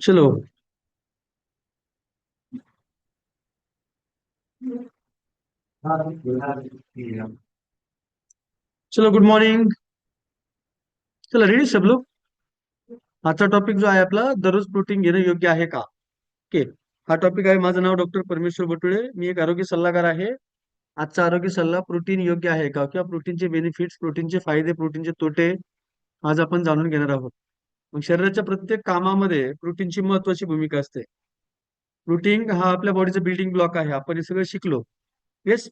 चलो। चलो good morning चला रेडी सब लोग? आजचा टॉपिक जो आहे आपला दररोज प्रोटीन घेणं योग्य आहे का? ओके हा टॉपिक आहे. माझं नाव डॉक्टर परमेश्वर बटुळे. मी एक आरोग्य सल्लागार आहे. आजचा आरोग्य सल्ला प्रोटीन योग्य आहे का? किंवा प्रोटीनचे बेनिफिट्स प्रोटीनचे फायदे प्रोटीनचे तोटे आज आपण जाणून घेणार आहोत. मग शरीराच्या प्रत्येक कामामध्ये प्रोटीनची महत्वाची भूमिका असते. प्रोटीन हा आपल्या बॉडीचा बिल्डिंग ब्लॉक आहे. आपण हे सगळं शिकलो. येस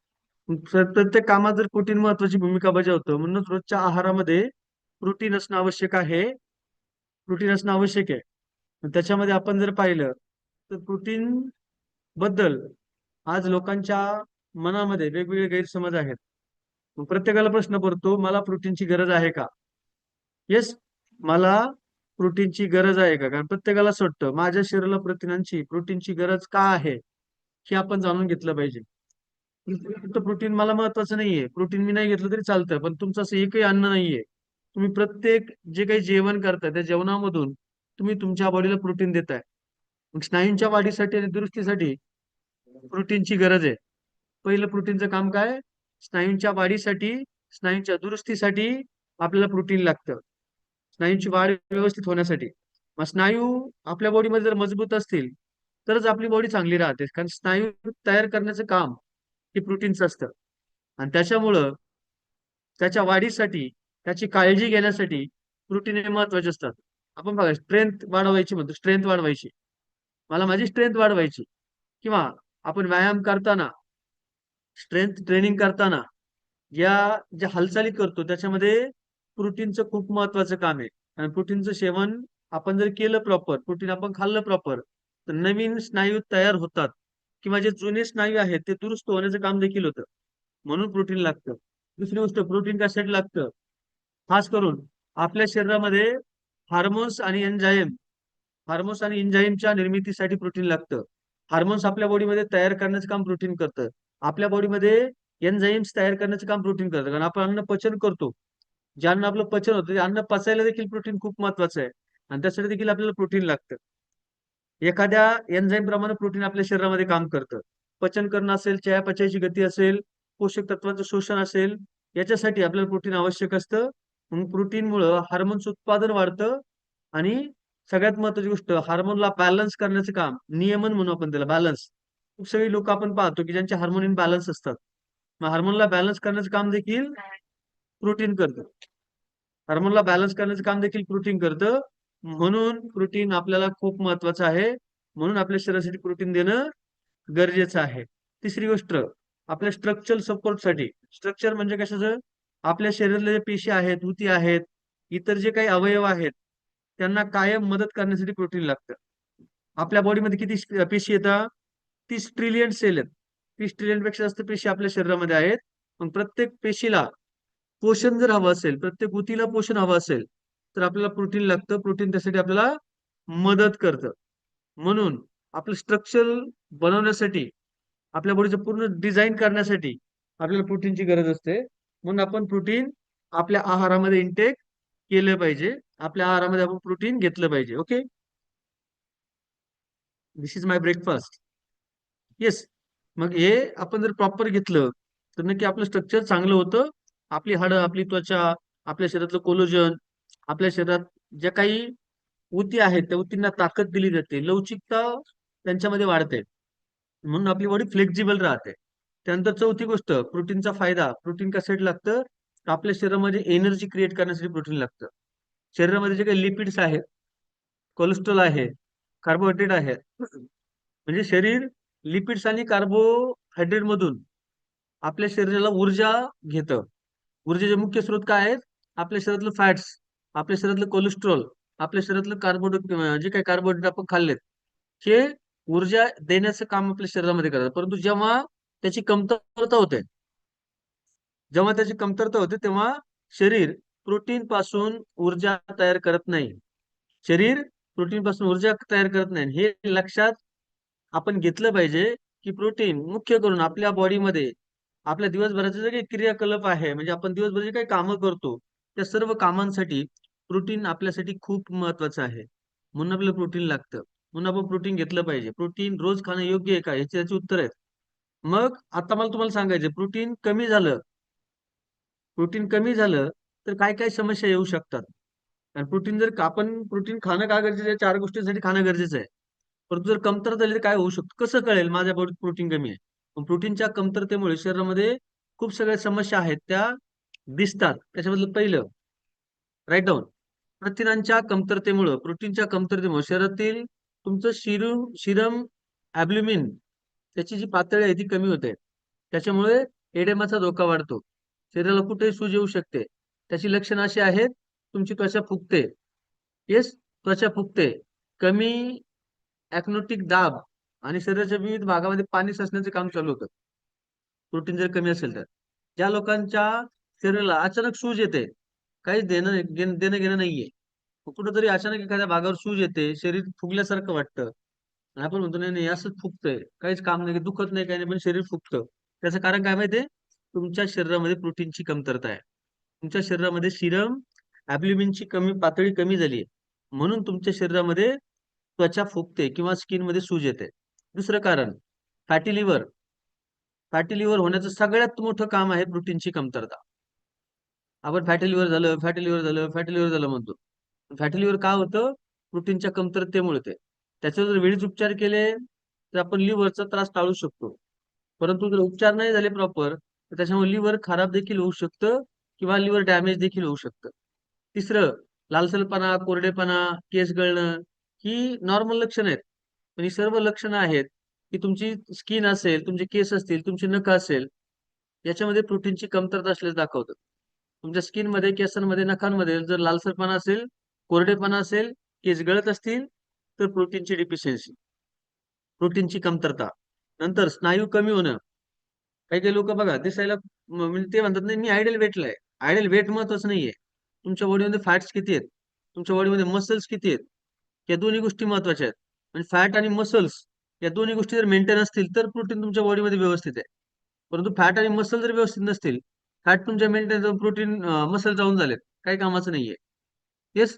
प्रत्येक कामात जर प्रोटीन महत्वाची भूमिका बजावतं म्हणूनच रोजच्या आहारामध्ये प्रोटीन असणं आवश्यक आहे. प्रोटीन असणं आवश्यक आहे. त्याच्यामध्ये आपण जर पाहिलं तर प्रोटीन बद्दल आज लोकांच्या मनामध्ये वेगवेगळे गैरसमज आहेत. प्रत्येकाला प्रश्न पडतो मला प्रोटीनची गरज आहे का? येस मला प्रोटीनची गरज आहे का? कारण प्रत्येकाला असं वाटतं माझ्या शरीराला प्रथिनांची प्रोटीनची गरज का आहे? हे आपण जाणून घेतलं पाहिजे. प्रोटीन मला महत्वाचं नाहीये. प्रोटीन मी नाही घेतलं तरी चालतं पण तुमचं असं एकही अन्न नाहीये. तुम्ही प्रत्येक जे काही जेवण करताय त्या जेवणामधून तुम्ही तुमच्या बॉडीला प्रोटीन देताय. मग स्नायूंच्या वाढीसाठी आणि दुरुस्तीसाठी प्रोटीनची गरज आहे. पहिलं प्रोटीनचं काम काय? स्नायूंच्या वाढीसाठी स्नायूंच्या दुरुस्तीसाठी आपल्याला प्रोटीन लागतं. स्नायूंची वाढ व्यवस्थित होण्यासाठी. मग स्नायू आपल्या बॉडीमध्ये जर मजबूत असतील तरच आपली बॉडी चांगली राहते. कारण स्नायू तयार करण्याचं काम हे प्रोटीनचं असतं. आणि त्याच्यामुळं त्याच्या वाढीसाठी त्याची काळजी घेण्यासाठी प्रोटीन हे महत्त्वाचे असतात. आपण बघा स्ट्रेंथ वाढवायची म्हणतो. स्ट्रेंथ वाढवायची. मला माझी स्ट्रेंथ वाढवायची. किंवा आपण व्यायाम करताना स्ट्रेंथ ट्रेनिंग करताना या ज्या हालचाली करतो त्याच्यामध्ये प्रोटीनचं खूप महत्वाचं काम आहे. आणि प्रोटीनचं सेवन आपण जर केलं प्रॉपर प्रोटीन आपण खाल्लं प्रॉपर तर नवीन स्नायू तयार होतात. किंवा जे जुने स्नायू आहेत ते दुरुस्त होण्याचं काम देखील होतं. म्हणून प्रोटीन लागतं. दुसरी गोष्ट प्रोटीन कशासाठी लागतं? खास करून आपल्या शरीरामध्ये हार्मोन्स आणि एन्झाईम हार्मोन्स आणि इंजाईमच्या निर्मितीसाठी प्रोटीन लागतं. हार्मोन्स आपल्या बॉडीमध्ये तयार करण्याचं काम प्रोटीन करतं. आपल्या बॉडीमध्ये एन्झाईम्स तयार करण्याचं काम प्रोटीन करतं. कारण आपण अन्न पचन करतो. जे अन्न आपलं पचन होतं ते अन्न पचायला देखील प्रोटीन खूप महत्वाचं आहे. आणि त्यासाठी देखील आपल्याला प्रोटीन लागतं. एखाद्या एन्झाईम प्रमाणे प्रोटीन आपल्या शरीरामध्ये काम करतं. पचन करणं असेल चयापचयाची गती असेल पोषक तत्वांचं शोषण असेल याच्यासाठी आपल्याला प्रोटीन आवश्यक असतं. म्हणून प्रोटीनमुळं हार्मोन्स उत्पादन वाढतं आणि सगळ्यात महत्वाची गोष्ट हार्मोनला बॅलन्स करण्याचं काम नियमन म्हणू आपण त्याला बॅलन्स खूप सगळी लोक आपण पाहतो की ज्यांचे हार्मोन इन बॅलन्स असतात. मग हार्मोनला बॅलन्स करण्याचं काम देखील प्रोटीन करतं. हार्मोनला बॅलन्स करण्याचं काम देखील प्रोटीन करतं. म्हणून प्रोटीन आपल्याला खूप महत्वाचं आहे. म्हणून आपल्या शरीरासाठी प्रोटीन देणं गरजेचं आहे. तिसरी गोष्ट आपल्या स्ट्रक्चरल सपोर्टसाठी स्ट्रक्चर म्हणजे कशाचं? आपल्या शरीरातले जे पेशी आहेत ऊती आहेत इतर जे काही अवयव आहेत त्यांना कायम मदत करण्यासाठी प्रोटीन लागतं. आपल्या बॉडीमध्ये किती पेशी येतात तीस ट्रिलियन सेल आहेत. तीस ट्रिलियनपेक्षा जास्त पेशी आपल्या शरीरामध्ये आहेत. मग प्रत्येक पेशीला पोषण जर हवं असेल प्रत्येक उतीला पोषण हवं असेल तर आपल्याला प्रोटीन लागतं. प्रोटीन त्यासाठी आपल्याला मदत करतं. म्हणून आपलं स्ट्रक्चर बनवण्यासाठी आपल्या बॉडीचं पूर्ण डिझाईन करण्यासाठी आपल्याला प्रोटीनची गरज असते. म्हणून आपण प्रोटीन आपल्या आहारामध्ये इंटेक केलं पाहिजे. आपल्या आहारामध्ये आपण प्रोटीन घेतलं पाहिजे okay this is my breakfast yes मग हे आपण जर प्रॉपर घेतलं तर नक्की आपलं स्ट्रक्चर चांगलं होतं. आपली हाडं आपली त्वचा आपल्या शरीरातलं कोलोजन आपल्या शरीरात ज्या काही ऊती आहेत त्या ऊतींना ताकद दिली जाते. लवचिकता त्यांच्यामध्ये वाढते. म्हणून आपली बॉडी फ्लेक्झिबल राहते. त्यानंतर चौथी गोष्ट प्रोटीनचा फायदा. प्रोटीन कशासाठी लागतं? आपल्या शरीरामध्ये एनर्जी क्रिएट करण्यासाठी प्रोटीन लागतं. शरीरामध्ये जे काही लिपिड्स आहेत कोलेस्ट्रॉल आहे कार्बोहायड्रेट आहे म्हणजे शरीर लिपिड्स आणि कार्बोहायड्रेट मधून आपल्या शरीराला ऊर्जा घेतं. ऊर्जेचे मुख्य स्रोत काय आहेत? आपल्या शरीरातलं फॅट्स आपल्या शरीरातलं कोलेस्ट्रॉल आपल्या शरीरातलं कार्बो जे काही कार्बोहायड्रेट आपण खाल्लेत हे ऊर्जा देण्याचं काम आपल्या शरीरामध्ये करतात. परंतु जेव्हा त्याची कमतरता होते जेव्हा त्याची कमतरता होते तेव्हा शरीर प्रोटीन पासून ऊर्जा तयार करत नाही. शरीर प्रोटीन पासून ऊर्जा तयार करत नाही. हे लक्षात आपण घेतलं पाहिजे की प्रोटीन मुख्य करून आपल्या बॉडीमध्ये आपल्या दिवसभराचे जे काही क्रियाकलाप आहे म्हणजे आपण दिवसभर जे काही कामं करतो त्या सर्व कामांसाठी प्रोटीन आपल्यासाठी खूप महत्वाचं आहे. म्हणून आपल्याला प्रोटीन लागतं. म्हणून आपण प्रोटीन घेतलं पाहिजे. प्रोटीन रोज खाणं योग्य आहे का? याची याची उत्तर आहेत. मग आता मला तुम्हाला सांगायचं प्रोटीन कमी झालं. प्रोटीन कमी झालं तर काय काय समस्या येऊ शकतात? आणि प्रोटीन जर आपण प्रोटीन खाणं का गरजेचं आहे? चार गोष्टींसाठी खाणं गरजेचं आहे. परंतु जर कमतरता झाली तर काय होऊ शकतं? कसं कळेल माझ्या बॉडीत प्रोटीन कमी आहे? प्रोटीनच्या कमतरतेमुळे शरीरामध्ये खूप सगळ्या समस्या आहेत. त्या दिसतात. त्याच्याबद्दल पहिलं राईट डाऊन प्रथिनांच्या कमतरतेमुळं प्रोटीनच्या कमतरतेमुळे शरीरातील तुमचं शिरू शिरम ॲब्ल्युमिन त्याची जी पातळी आहे ती कमी होते. त्याच्यामुळे एडेमाचा धोका वाढतो. शरीराला कुठेही सूज येऊ शकते. त्याची लक्षणं अशी आहेत तुमची त्वचा फुगते. येस त्वचा फुगते. कमी ॲक्नोटिक दाब आणि शरीराच्या विविध भागामध्ये पाणी साचण्याचं काम चालू होतं. प्रोटीन जर कमी असेल तर. ज्या लोकांच्या शरीराला अचानक सूज येते काहीच देणं घेणं- देणं घेणं नाहीये. कुठंतरी अचानक एखाद्या भागावर सूज येते शरीर फुगल्यासारखं वाटतं. आपण म्हणतो नाही नाही असंच फुगतंय. काहीच काम नाही दुखत नाही काही नाही पण शरीर फुगतं. त्याचं कारण काय माहितीये? तुमच्या शरीरामध्ये प्रोटीनची कमतरता आहे. तुमच्या शरीरामध्ये सिरम ॲब्ल्युमिनची कमी पातळी कमी झाली म्हणून तुमच्या शरीरामध्ये त्वचा फुगते किंवा स्किनमध्ये सूज येते. दुसरं कारण फॅटी लिव्हर. फॅटी लिव्हर होण्याचं सगळ्यात मोठं काम आहे प्रोटीनची कमतरता. आपण फॅटी लिव्हर झालं फॅटी लिव्हर झालं फॅटी लिव्हर झालं म्हणतो. फॅटी लिव्हर का होतं? प्रोटीनच्या कमतरतेमुळे ते. त्याच्यावर जर वेळीच उपचार केले तर आपण लिव्हरचा त्रास टाळू शकतो. परंतु जर उपचार नाही झाले प्रॉपर तर त्याच्यामुळे लिव्हर खराब देखील होऊ शकतं. किंवा लिव्हर डॅमेज देखील होऊ शकतं. तिसरं लालसरपणा कोरडेपणा केस गळणं ही नॉर्मल लक्षणं आहेत. पण ही सर्व लक्षणं आहेत की तुमची स्किन असेल तुमचे केस असतील तुमची नख असेल याच्यामध्ये प्रोटीनची कमतरता असल्याचं दाखवतं. तुमच्या स्किनमध्ये केसांमध्ये नखांमध्ये जर लालसरपणा असेल कोरडेपणा असेल केस गळत असतील तर प्रोटीनची डिफिशियन्सी प्रोटीनची कमतरता. नंतर स्नायू कमी होणं. काही काही लोक बघा दिसायला म्हणजे ते म्हणतात नाही मी आयडियल वेटला आहे. आयडल वेट महत्वाचं नाहीये. तुमच्या बॉडीमध्ये फॅट्स किती आहेत? तुमच्या बॉडीमध्ये मसल्स किती आहेत? या दोन्ही गोष्टी महत्त्वाच्या आहेत. म्हणजे फॅट आणि मसल्स या दोन्ही गोष्टी जर मेंटेन असतील तर प्रोटीन तुमच्या बॉडीमध्ये व्यवस्थित आहे. परंतु फॅट आणि मसल जर व्यवस्थित नसतील फॅट तुमच्या मेंटेन प्रोटीन मसल जाऊन झालेत. काही कामाचं नाहीये. येस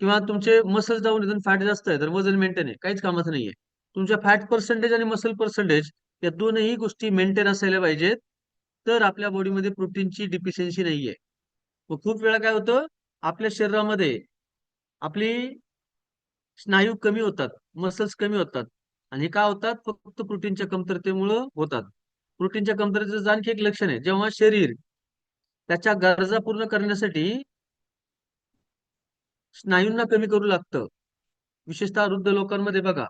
किंवा तुमचे मसल जाऊन फॅट जास्त आहे तर वजन मेंटेन आहे. काहीच कामाचं नाहीये. तुमच्या फॅट पर्सेंटेज आणि मसल पर्सेंटेज या दोनही गोष्टी मेंटेन असायला पाहिजेत. तर आपल्या बॉडीमध्ये प्रोटीनची डिफिशियन्सी नाहीये. मग खूप वेळा काय होतं? आपल्या शरीरामध्ये आपली स्नायू कमी होतात मसल्स कमी होतात. आणि का होतात? फक्त प्रोटीनच्या कमतरतेमुळं होतात. प्रोटीनच्या कमतरतेचं आणखी एक लक्षण आहे. जेव्हा शरीर त्याच्या गरजा पूर्ण करण्यासाठी स्नायूंना कमी करू लागतं. विशेषतः वृद्ध लोकांमध्ये बघा.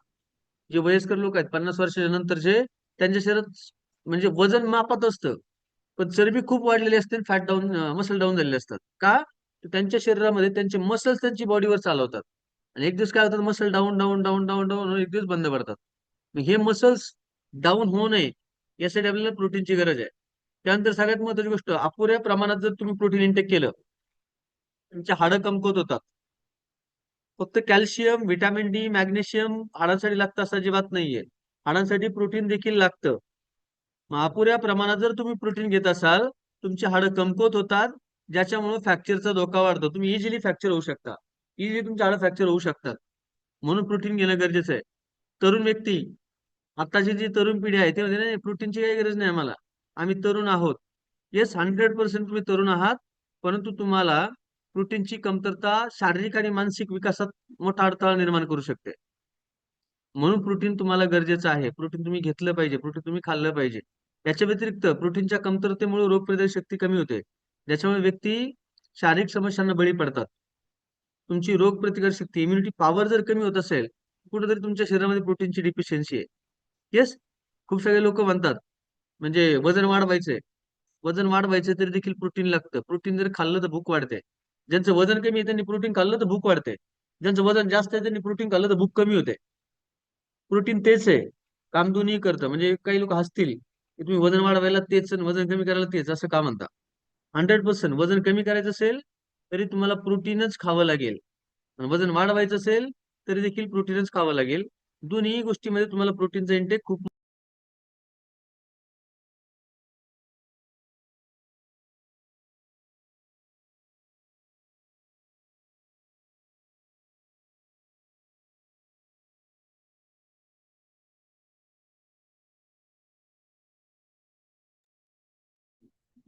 जे वयस्कर लोक आहेत पन्नास वर्षाच्या नंतरचे त्यांच्या शरीरात म्हणजे वजन मापात असतं. पण चरबी खूप वाढलेली असते फॅट डाऊन मसल डाऊन झालेले असतात. का? त्यांच्या शरीरामध्ये त्यांचे मसल्स त्यांची बॉडीवर चालवतात. आणि एक दिवस काय होतात? Muscle down down down down down एक दिवस बंद पडतात. मग हे मसल्स डाऊन होऊ नये यासाठी आपल्याला प्रोटीनची गरज आहे. त्यानंतर सगळ्यात महत्वाची गोष्ट अपुऱ्या प्रमाणात जर तुम्ही प्रोटीन इंटेक केलं तुमच्या हाडं कमकुवत होतात. फक्त कॅल्शियम व्हिटॅमिन डी मॅग्नेशियम हाडांसाठी लागतं असं अजिबात नाहीये. हाडांसाठी प्रोटीन देखील लागतं. महापुऱ्या प्रमाणात जर तुम्ही प्रोटीन घेत असाल तुमची हाडं कमकुवत होतात ज्याच्यामुळे फ्रॅक्चरचा धोका वाढतो. तुम्ही इझिली फ्रॅक्चर होऊ शकता. इझिली तुमची हाडं फ्रॅक्चर होऊ शकतात. म्हणून प्रोटीन घेणं गरजेचं आहे. तरुण व्यक्ती आताची जी तरुण पिढी आहे ते म्हणजे नाही प्रोटीनची काही गरज नाही आम्हाला. आम्ही तरुण आहोत. येस हंड्रेड पर्सेंट तुम्ही तरुण आहात परंतु तुम्हाला प्रोटीनची कमतरता शारीरिक आणि मानसिक विकासात मोठा अडथळा निर्माण करू शकते. म्हणून प्रोटीन तुम्हाला गरजेचं आहे. प्रोटीन तुम्ही घेतलं पाहिजे. प्रोटीन तुम्ही खाल्लं पाहिजे. याच्या व्यतिरिक्त प्रोटीनच्या कमतरतेमुळे रोगप्रतिकारक शक्ती कमी होते. ज्याच्यामुळे व्यक्ती शारीरिक समस्यांना बळी पडतात. तुमची रोगप्रतिकार शक्ती इम्युनिटी पॉवर जर कमी होत असेल कुठेतरी तुमच्या शरीरामध्ये प्रोटीनची डिफिशियन्सी आहे. येस खूप सगळे लोक म्हणतात. म्हणजे वजन वाढवायचंय वजन वाढवायचं तरी देखील प्रोटीन लागतं. प्रोटीन जर खाल्लं तर भूक वाढते. ज्यांचं वजन कमी आहे त्यांनी प्रोटीन खाल्लं तर भूक वाढते. ज्यांचं वजन जास्त आहे त्यांनी प्रोटीन खाल्लं तर भूक कमी होते. प्रोटीन तेच आहे. काम दोन्ही करतं. म्हणजे काही लोक हसतील की तुम्ही वजन वाढवायला तेच वजन कमी करायला तेच असं का म्हणता? हंड्रेड पर्सेंट वजन कमी करायचं असेल तरी तुम्हाला प्रोटीनच खावं लागेल. वजन वाढवायचं असेल तरी देखील प्रोटीनच खावं लागेल. दोन्ही गोष्टीमध्ये तुम्हाला प्रोटीनचा इंटेक खूप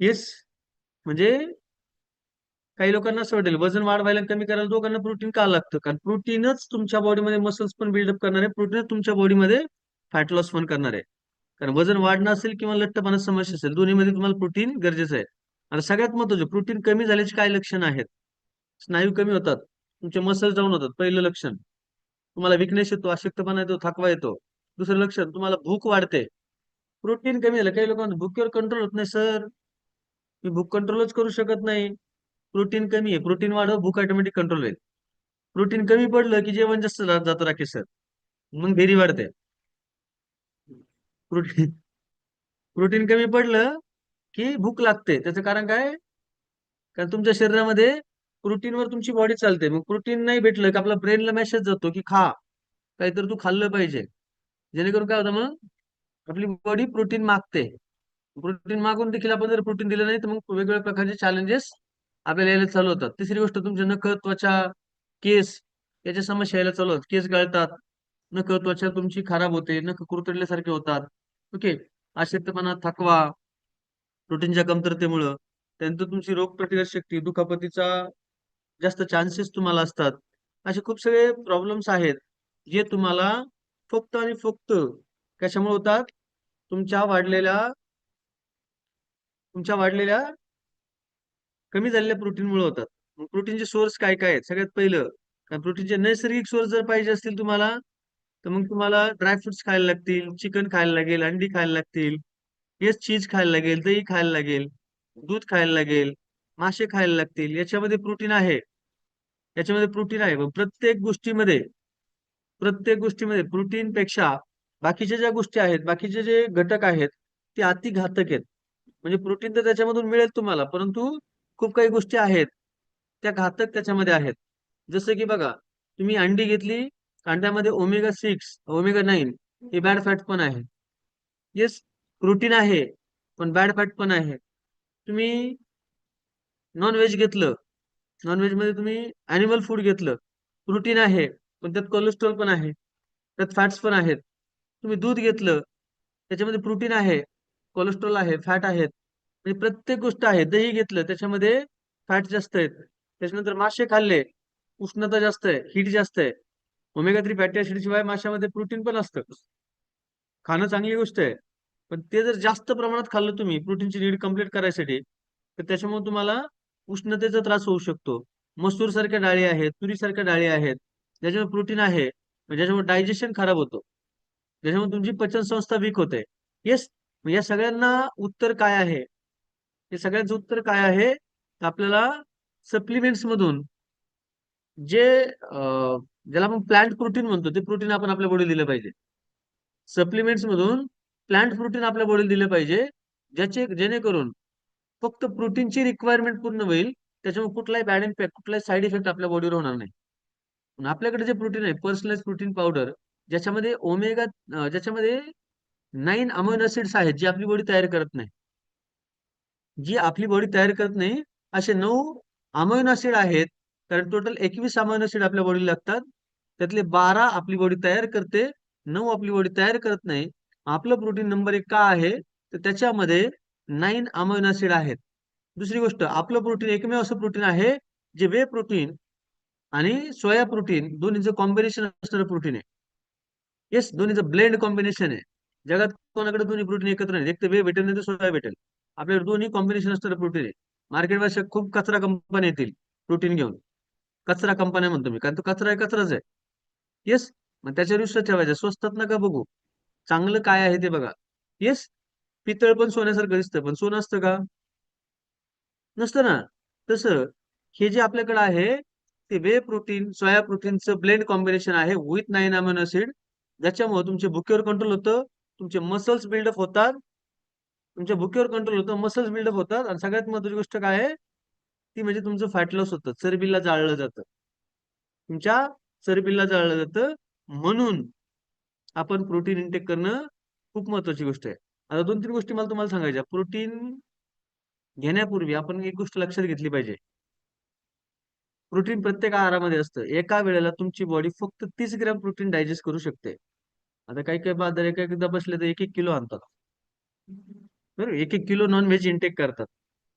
येस म्हणजे काही लोकांना असं वाटेल वजन वाढवायला कमी करायला दोघांना प्रोटीन का लागतं? कारण प्रोटीनच तुमच्या बॉडीमध्ये मसल्स पण बिल्डअप करणार आहे प्रोटीनच तुमच्या बॉडीमध्ये फॅट लॉस पण करणार. आहे कारण वजन वाढणं असेल किंवा लठ्ठपणा समस्या असेल दोन्हीमध्ये तुम्हाला प्रोटीन गरजेचं आहे. आणि सगळ्यात महत्वाचं प्रोटीन कमी झाल्याची काय लक्षण आहेत? स्नायू कमी होतात तुमचे मसल्स जाऊन होतात पहिलं लक्षण. तुम्हाला विकनेस येतो अशक्तपणा येतो थकवा येतो. दुसरं लक्षण तुम्हाला भूक वाढते. प्रोटीन कमी झालं काही लोकांना भूकेवर कंट्रोल होत नाही सर मी भूक कंट्रोलच करू शकत नाही. प्रोटीन कमी आहे. प्रोटीन वाढव भूक ऑटोमॅटिक कंट्रोल होईल. प्रोटीन कमी पडलं की जेवण जास्त जात जातं राकेश सर मग भेरी वाढते. प्रोटीन प्रोटीन कमी पडलं की भूक लागते. त्याचं कारण काय? कारण तुमच्या शरीरामध्ये प्रोटीनवर तुमची बॉडी चालते. मग प्रोटीन नाही भेटलं की आपला ब्रेनला मेसेज जातो की खा. काहीतरी तू खाल्लं पाहिजे. जेणेकरून काय होतं मग? आपली बॉडी प्रोटीन मागते. प्रोटीन मागून देखील आपण जर प्रोटीन दिलं नाही तर मग वेगवेगळ्या प्रकारचे चॅलेंजेस आपल्याला यायला चालू होतात. तिसरी गोष्ट तुमचे नख त्वचा केस याच्या समस्या यायला चालू होतात. केस गळतात. नख त्वचा तुमची खराब होते. नख कुरतडल्यासारखे होतात. ओके अशक्तपणा थकवा प्रोटीनच्या कमतरतेमुळं त्यानंतर तुमची रोगप्रतिकार शक्ती दुखापतीचा जास्त चान्सेस तुम्हाला असतात. असे खूप सगळे प्रॉब्लेम्स आहेत जे तुम्हाला फक्त आणि फक्त कशामुळे होतात? तुमच्या वाढलेल्या तुमच्या वाढलेल्या कमी झालेल्या प्रोटीनमुळे होतात. मग प्रोटीनचे सोर्स काय काय आहेत? सगळ्यात पहिलं कारण प्रोटीनचे नैसर्गिक सोर्स जर पाहिजे असतील तुम्हाला तर मग तुम्हाला ड्रायफ्रुट्स खायला लागतील चिकन खायला लागेल अंडी खायला लागतील येस चीज खायला लागेल दही खायला लागेल दूध खायला लागेल मासे खायला लागतील. याच्यामध्ये प्रोटीन आहे. याच्यामध्ये प्रोटीन आहे. प्रत्येक गोष्टीमध्ये प्रत्येक गोष्टीमध्ये प्रोटीन पेक्षा बाकीच्या ज्या गोष्टी आहेत बाकीचे जे घटक आहेत ते अति घातक आहेत. म्हणजे प्रोटीन तर त्याच्यामधून मिळेल तुम्हाला परंतु खूप काही गोष्टी आहेत त्या घातक त्याच्यामध्ये आहेत. जसं की बघा तुम्ही अंडी घेतली अंड्यामध्ये ओमेगा सिक्स ओमेगा नाईन हे बॅड फॅट पण आहे. येस प्रोटीन आहे पण बॅड फॅट पण आहे. तुम्ही नॉनव्हेज घेतलं नॉनव्हेजमध्ये तुम्ही अॅनिमल फूड घेतलं प्रोटीन आहे पण त्यात कोलेस्ट्रॉल पण आहे त्यात फॅट्स पण आहेत. तुम्ही दूध घेतलं त्याच्यामध्ये प्रोटीन आहे कोलेस्ट्रॉल आहे फॅट आहेत म्हणजे प्रत्येक गोष्ट आहे दही घेतलं त्याच्यामध्ये फॅट जास्त आहेत. त्याच्यानंतर मासे खाल्ले उष्णता जास्त आहे हीट जास्त आहे. ओमेगा थ्री फॅटी ऍसिड शिवाय माशामध्ये प्रोटीन पण असतं. खाणं चांगली गोष्ट आहे. पण ते जर जास्त प्रमाणात खाल्लं तुम्ही प्रोटीनची नीड कंप्लीट करायसाठी तर त्याच्यामुळे तुम्हाला उष्णतेचा त्रास होऊ शकतो. मसूर सारख्या डाळी आहेत तुरी सारख्या डाळी आहेत ज्याच्यामध्ये प्रोटीन आहे ज्याच्यामुळे डायजेशन खराब होतो. ज्याच्यामुळे तुमची पचन संस्था वीक होते. येस या सगळ्यांना उत्तर काय आहे? हे सगळ्यांचं उत्तर काय आहे? आपल्याला सप्लिमेंट्स मधून जे ज्याला आपण प्लांट प्रोटीन म्हणतो ते प्रोटीन आपण आपल्या बॉडी दिलं पाहिजे. सप्लिमेंट्स मधून प्लांट प्रोटीन आपल्या बॉडी दिलं पाहिजे ज्याचे जेणेकरून फक्त प्रोटीनची रिक्वायरमेंट पूर्ण होईल त्याच्यामुळे कुठलाही बॅड इम्पॅक्ट कुठलाही साईड इफेक्ट आपल्या बॉडीवर होणार नाही. आपल्याकडे जे प्रोटीन आहे पर्सनलाइज प्रोटीन पावडर ज्याच्यामध्ये ओमेगा ज्याच्यामध्ये नाईन अमोन ऍसिड्स आहेत जी आपली बॉडी तयार करत नाही. जी आपली बॉडी तयार करत नाही असे नऊ अमोन ऍसिड आहेत. कारण टोटल एकवीस अमोन ऍसिड आपल्या बॉडीला लागतात. त्यातले बारा आपली बॉडी तयार करते नऊ आपली बॉडी तयार करत नाही. आपलं प्रोटीन नंबर एक का आहे? तर त्याच्यामध्ये नाईन अमोन ऍसिड आहेत. दुसरी गोष्ट आपलं प्रोटीन एकमेव असं प्रोटीन आहे जे वे प्रोटीन आणि सोया प्रोटीन दोन्हीचं कॉम्बिनेशन असणारं प्रोटीन आहे. येस दोन्हीचं ब्लेंड कॉम्बिनेशन आहे. जगात कोणाकडे दोन्ही प्रोटीन एकत्र नाही एक तर वे भेटेल नाही तर सोया भेटेल. आपल्याकडे दोन्ही कॉम्बिनेशन असणारं प्रोटीन आहे. मार्केटमध्ये खूप कचरा कंपन्या येतील प्रोटीन घेऊन. कचरा कंपन्या म्हणतो मी कारण तो कचरा आहे कचराच आहे. येस मग त्याच्यावर विश्वास ठेवायचा. स्वस्तात नका बघू. चांगलं काय आहे ते बघा. येस पितळ पण सोन्यासारखं दिसतं पण सोनं असतं का? नसतं ना. तसं हे जे आपल्याकडे आहे ते वे प्रोटीन सोया प्रोटीनचं ब्लेंड कॉम्बिनेशन आहे विथ नाईन अमिनो ऍसिड ज्याच्यामुळे तुमच्या भुकेवर कंट्रोल होतं तुमचे मसल्स बिल्डअप होतात. तुमच्या भुकेवर कंट्रोल होतो मसल्स बिल्डअप होतात. आणि सगळ्यात महत्वाची गोष्ट काय आहे? ती म्हणजे तुमचं फॅट लॉस होतं. चरबीला जाळलं जातं. तुमच्या चरबीला जाळलं जातं. म्हणून आपण प्रोटीन इंटेक करणं खूप महत्वाची गोष्ट आहे. आता दोन तीन गोष्टी मला तुम्हाला सांगायच्या. प्रोटीन घेण्यापूर्वी आपण एक गोष्ट लक्षात घेतली पाहिजे. प्रोटीन प्रत्येक आहारामध्ये असतं. एका वेळेला तुमची बॉडी फक्त तीस ग्रॅम प्रोटीन डायजेस्ट करू शकते. आता काही काही बाजार एका एकदा बसले तर एक एक किलो आणतात. बरोबर एक एक किलो नॉन व्हेज इंटेक करतात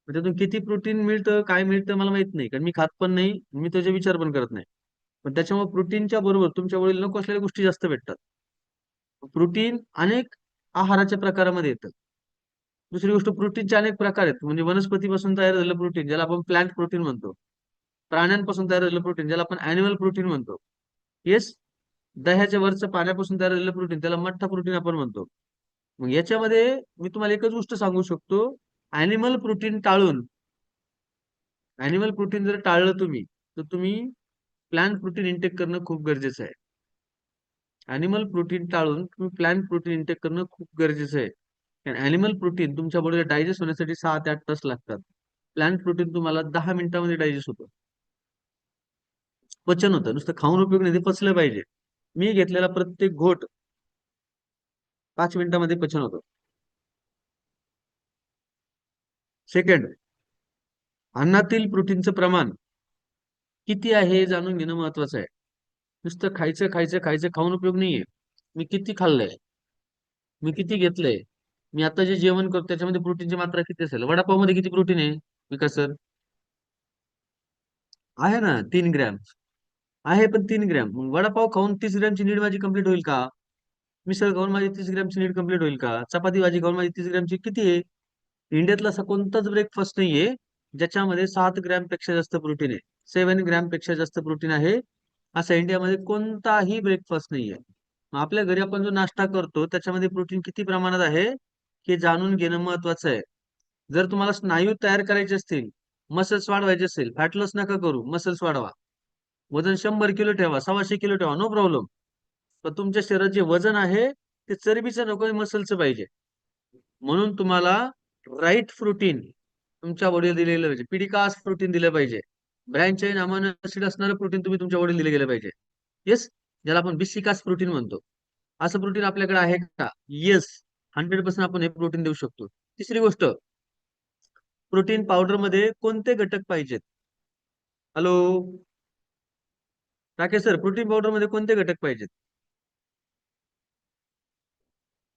त्यातून किती प्रोटीन मिळतं काय मिळतं मला माहीत नाही. कारण मी खात पण नाही मी त्याचे विचार पण करत नाही. पण त्याच्यामुळे प्रोटीनच्या बरोबर तुमच्या वडील नको असलेल्या गोष्टी जास्त भेटतात? प्रोटीन अनेक आहाराच्या प्रकारामध्ये येतं. दुसरी गोष्ट प्रोटीनचे अनेक प्रकार आहेत. म्हणजे वनस्पतीपासून तयार झालेलं प्रोटीन ज्याला आपण प्लांट प्रोटीन म्हणतो. प्राण्यांपासून तयार झालेलं प्रोटीन ज्याला आपण अॅनिमल प्रोटीन म्हणतो. येस दह्याच्या वरचं पाण्यापासून तयार झालेलं प्रोटीन त्याला मठ्ठा प्रोटीन आपण म्हणतो. मग याच्यामध्ये मी तुम्हाला एकच गोष्ट सांगू शकतो. अॅनिमल प्रोटीन टाळून अॅनिमल प्रोटीन जर टाळलं तुम्ही तर तुम्ही प्लॅन प्रोटीन इंटेक करणं खूप गरजेचं आहे. अॅनिमल प्रोटीन टाळून तुम्ही प्लॅन प्रोटीन इंटेक करणं खूप गरजेचं आहे. कारण अॅनिमल प्रोटीन तुमच्या बॉडीला डायजेस्ट होण्यासाठी सहा ते आठ तास लागतात. प्लॅन प्रोटीन तुम्हाला दहा मिनिटांमध्ये डायजेस्ट होतं. पचन होतं. नुसतं खाऊन उपयोग नाही ते पचलं पाहिजे. मी घेतलेला प्रत्येक घोट पाच मिनिटांमध्ये पचन होतो. सेकंड अन्नातील प्रोटीनचं प्रमाण किती आहे हे जाणून घेणं महत्वाचं आहे. नुसतं खायचं खायचं खायचं खाऊन उपयोग नाहीये. मी किती खाल्लंय? मी किती घेतलंय? मी आता जे जेवण करतो त्याच्यामध्ये प्रोटीनची मात्रा किती असेल? वडापावमध्ये किती प्रोटीन आहे? विकास सर? आहे ना तीन ग्रॅम आहे पण तीन ग्रॅम. मग वडापाव खाऊन तीस ग्रॅमची नीड माझी कंप्लीट होईल का? मिसळ खाऊन माझी तीस ग्रॅमची नीड कंप्लीट होईल का? चपाती भाजी खाऊन माझी तीस ग्रॅमची किती आहे? इंडियातला असा कोणताच ब्रेकफास्ट नाहीये ज्याच्यामध्ये सात ग्रॅमपेक्षा जास्त प्रोटीन आहे. सेव्हन ग्रॅमपेक्षा जास्त प्रोटीन आहे. असा इंडियामध्ये कोणताही ब्रेकफास्ट नाहीये. मग आपल्या घरी आपण जो नाश्ता करतो त्याच्यामध्ये प्रोटीन किती प्रमाणात आहे? हे जाणून घेणं महत्वाचं आहे. जर तुम्हाला स्नायू तयार करायचे असतील मसल्स वाढवायचे असेल फॅटलॉस नका करू मसल्स वाढवा. वजन शंभर किलो ठेवा सव्वाशे किलो ठेवा नो प्रॉब्लेम पण तुमच्या शरीरात जे वजन आहे ते चरबीचं नको मसलचं पाहिजे. म्हणून तुम्हाला राईट प्रोटीन तुमच्या बॉडीला दिलेलं पाहिजे. पिडिकास प्रोटीन दिलं पाहिजे. ब्रँचाईन अमायनो ऍसिड असणारं प्रोटीन तुम्ही तुमच्या बॉडीला दिलं गेलं पाहिजे. येस ज्याला आपण बिसिकास प्रोटीन म्हणतो. असं प्रोटीन आपल्याकडे आहे का? येस हंड्रेड पर्सेंट आपण हे प्रोटीन देऊ शकतो. तिसरी गोष्ट. प्रोटीन पावडरमध्ये कोणते घटक पाहिजेत? हॅलो राकेश सर प्रोटीन पावडरमध्ये कोणते घटक पाहिजेत?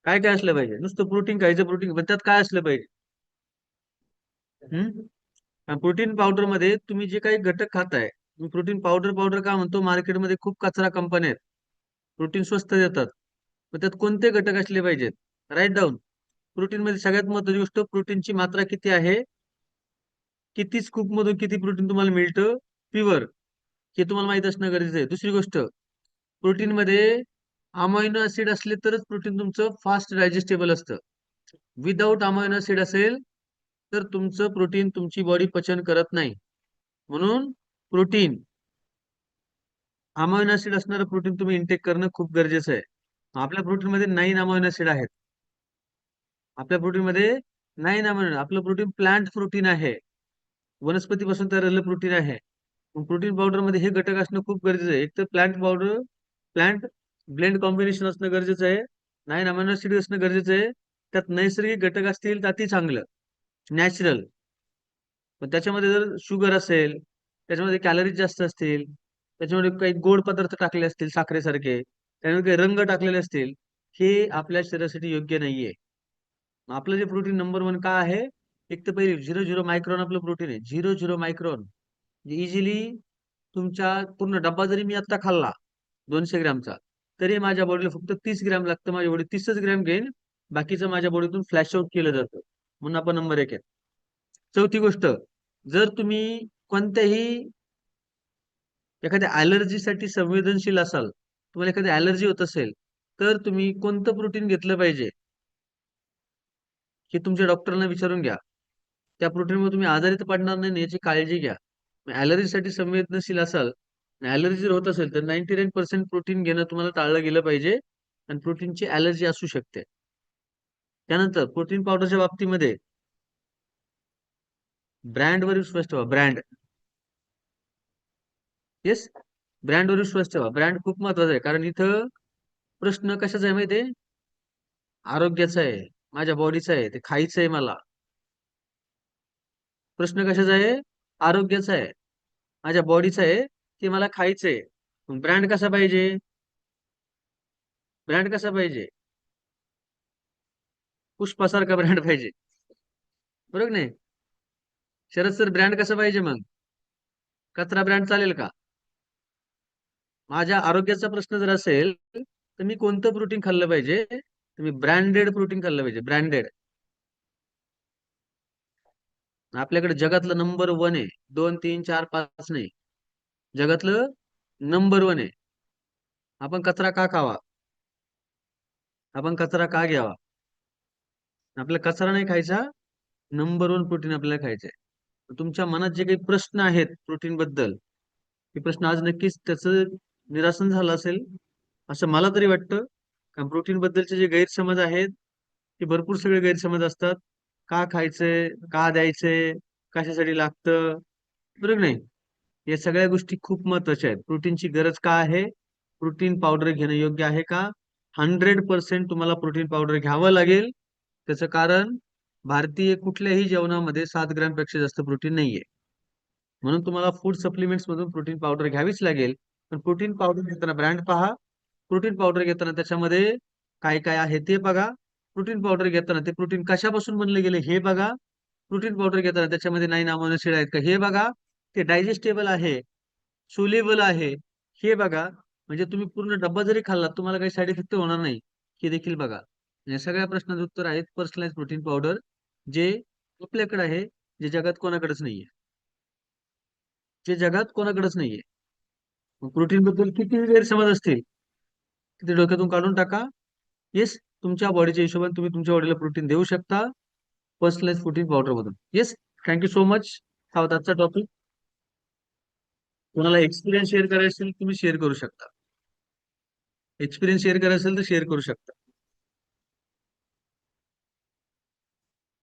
काय काय असलं पाहिजे? नुसतं प्रोटीन खायचं प्रोटीन पण त्यात काय असलं पाहिजे? हम्म? प्रोटीन पावडरमध्ये तुम्ही जे काही घटक खाताय प्रोटीन पावडर पावडर का म्हणतो? मार्केटमध्ये खूप कचरा कंपन्या आहेत. प्रोटीन स्वस्त देतात. पण त्यात कोणते घटक असले पाहिजेत? राईट डाऊन प्रोटीन मध्ये सगळ्यात महत्वाची गोष्ट प्रोटीनची मात्रा किती आहे? किती स्कूप मधून किती प्रोटीन तुम्हाला मिळतं? प्युअर हे तुम्हाला माहीत असणं गरजेचं आहे. दुसरी गोष्ट प्रोटीन मध्ये अमायनो ऍसिड असले तरच प्रोटीन तुमचं फास्ट डायजेस्टेबल असतं. विदाऊट अमायनो ऍसिड असेल तर तुमचं प्रोटीन तुमची बॉडी पचन करत नाही. म्हणून प्रोटीन अमायनो ऍसिड असणारं प्रोटीन तुम्ही इंटेक करणं खूप गरजेचं आहे. आपल्या प्रोटीन मध्ये नाईन अमायनो ऍसिड आहेत. आपल्या प्रोटीन मध्ये नाईन अमायनो आपलं प्रोटीन प्लांट प्रोटीन आहे. वनस्पतीपासून तयार झालेलं प्रोटीन आहे. प्रोटीन पावडरमध्ये हे घटक असणं खूप गरजेचं आहे. एक तर plant powder plant blend combination असणं गरजेचं आहे. नाईन अमायनो ऍसिड असणं गरजेचं आहे. त्यात नैसर्गिक घटक असतील तर ती चांगलं. नॅचरल पण त्याच्यामध्ये जर शुगर असेल त्याच्यामध्ये कॅलरीज जास्त असतील त्याच्यामध्ये काही गोड पदार्थ टाकले असतील साखरेसारखे त्यामध्ये काही रंग टाकलेले असतील हे आपल्या शरीरासाठी योग्य नाहीये. आपलं जे प्रोटीन नंबर वन का आहे? एक तर पहिले झिरो झिरो मायक्रॉन आपलं प्रोटीन आहे. झिरो झिरो मायक्रॉन म्हणजे इझिली तुमच्या पूर्ण डब्बा जरी मी आता खाल्ला दोनशे ग्रॅमचा तरी माझ्या बॉडीला फक्त तीस ग्रॅम लागतं. माझ्या बॉडी तीसच ग्रॅम घेईन. बाकीचं माझ्या बॉडीतून फ्लॅश आउट केलं जातं. म्हणून आपण नंबर एक आहे. चौथी गोष्ट जर तुम्ही कोणत्याही एखाद्या ॲलर्जीसाठी संवेदनशील असाल तुम्हाला एखादी ॲलर्जी होत असेल तर तुम्ही कोणतं प्रोटीन घेतलं पाहिजे? हे तुमच्या डॉक्टरांना विचारून घ्या. त्या प्रोटीनमुळे तुम्ही आजारी पडणार नाही याची काळजी घ्या. ॲलर्जीसाठी संवेदनशील असाल ॲलर्जी जर होत असेल तर नाईन्टी नाईन पर्सेंट प्रोटीन घेणं तुम्हाला टाळलं गेलं पाहिजे आणि प्रोटीनची ॲलर्जी असू शकते. त्यानंतर प्रोटीन पावडरच्या बाबतीमध्ये ब्रँडवर विश्वास ठेवा ब्रँड. येस ब्रँडवर विश्वास ठेवा ब्रँड खूप महत्त्वाचा आहे कारण इथं प्रश्न कशाचा आहे माहिती आरोग्याचा आहे माझ्या बॉडीचा आहे ते खायचं आहे मला. प्रश्न कशाचा आहे? आरोग्याचा आहे. माझ्या बॉडीचं आहे ते मला खायचंय ब्रँड कसा पाहिजे? ब्रँड कसा पाहिजे? पुष्पासारखा ब्रँड पाहिजे. बरोबर नाही? शरद सर ब्रँड कसं पाहिजे मग? कचरा ब्रँड चालेल का? माझ्या आरोग्याचा प्रश्न जर असेल तर मी कोणतं प्रोटीन खाल्लं पाहिजे? तर मी ब्रँडेड प्रोटीन खाल्लं पाहिजे ब्रँडेड आपल्याकडे जगातलं नंबर वन आहे. दोन तीन चार पाच नाही. जगातलं नंबर वन आहे. आपण कचरा का खावा? आपण कचरा का घ्यावा? आपल्याला कचरा नाही खायचा नंबर वन प्रोटीन आपल्याला खायचंय. तुमच्या मनात जे काही प्रश्न आहेत प्रोटीन बद्दल हे प्रश्न आज नक्कीच त्याचं निरासन झालं असेल असं मला तरी वाटतं. कारण प्रोटीन बद्दलचे जे गैरसमज आहेत ते भरपूर सगळे गैरसमज असतात. का खायचंय का द्यायचंय कशासाठी लागतं बरोबर नाही? या सगळ्या गोष्टी खूप महत्त्वाच्या आहेत. प्रोटीनची गरज का आहे? प्रोटीन पावडर घेणं योग्य आहे का? हंड्रेड पर्सेंट तुम्हाला प्रोटीन पावडर घ्यावं लागेल. त्याचं कारण भारतीय कुठल्याही जेवणामध्ये सात ग्रॅमपेक्षा जास्त प्रोटीन नाहीये. म्हणून तुम्हाला फूड सप्लिमेंट्स मधून प्रोटीन पावडर घ्यावीच लागेल. पण प्रोटीन पावडर घेताना ब्रँड पहा. प्रोटीन पावडर घेताना त्याच्यामध्ये काय काय आहे ते बघा. प्रोटीन पावडर घेताना ते प्रोटीन कशापासून बनले गेले हे बघा. प्रोटीन पावडर घेताना त्याच्यामध्ये नाही नामानं आहेत का? हे बघा. ते डायजेस्टेबल आहे. सोलेबल आहे. हे बघा. म्हणजे तुम्ही पूर्ण डब्बा जरी खाल्ला तुम्हाला काही साईड इफेक्ट होणार नाही. हे देखील बघा. या सगळ्या प्रश्नाचं उत्तर आहेत पर्सनलाइज प्रोटीन पावडर जे आपल्याकडे आहे जे जगात कोणाकडेच नाहीये. जे जगात कोणाकडेच नाहीये. प्रोटीन बद्दल किती गैरसमज असतील? ते डोक्यातून काढून टाका. येस तुमच्या बॉडीच्या हिशोबाने तुम्ही तुमच्या बॉडीला प्रोटीन देऊ शकता. पर्सनलाइज प्रोटीन पावडर मधून yes thank you so much हा होता आजचा टॉपिक कोणाला एक्सपिरियन्स शेअर करायचा असेल तुम्ही शेअर करू शकता. एक्सपिरियन्स शेअर करायचा असेल तर शेअर करू शकता.